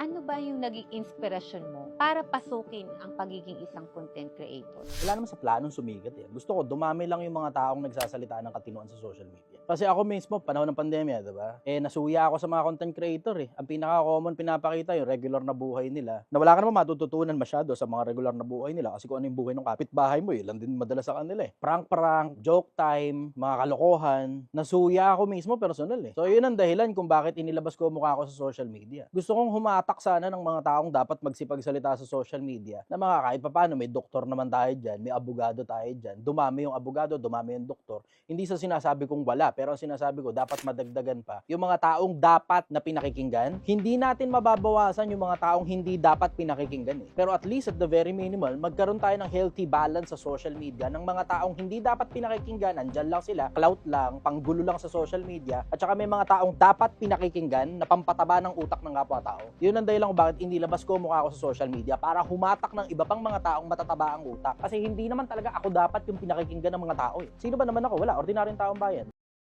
Ano ba yung naging inspirasyon mo para pasukin ang pagiging isang content creator? Wala naman sa planong sumigat eh. Gusto ko, dumami lang yung mga taong nagsasalita ng katinuan sa social media. Kasi ako mismo, panahon ng pandemya, di ba? Eh, nasuya ako sa mga content creator eh. Ang pinaka-common pinapakita yung regular na buhay nila. Na wala ka naman matututunan masyado sa mga regular na buhay nila kasi kung ano yung buhay ng kapitbahay mo, yun lang din madalas sa kanila eh. Prank-prank, joke time, mga kalokohan. Nasuya ako mismo personal eh. So, yun ang dahilan kung bakit inilabas ko mukha ko sa social media. Gusto kong humatak sana ng mga taong dapat magsipagsalita sa social media na mga kahit papaano may doktor naman tayo dyan, may abogado tayo dyan. Dumami yung abogado, dumami yung doktor. Hindi sa sinasabi kong wala, pero ang sinasabi ko dapat madagdagan pa yung mga taong dapat na pinakikinggan. Hindi natin mababawasan yung mga taong hindi dapat pinakikinggan eh. Pero at least at the very minimal, magkaroon tayo ng healthy balance sa social media ng mga taong hindi dapat pinakikinggan. Andyan lang sila, clout lang, panggulo lang sa social media. At saka may mga taong dapat pinakikinggan na pampataba ng utak ng kapwa-tao. Yun ang dahilan kung bakit inilabas ko mukha ko sa social media para humatak ng iba pang mga taong matataba ang utak. Kasi hindi naman talaga ako dapat yung pinakikinggan ng mga tao eh. Sino ba naman ako? Wala, ordinaryong taong bayan.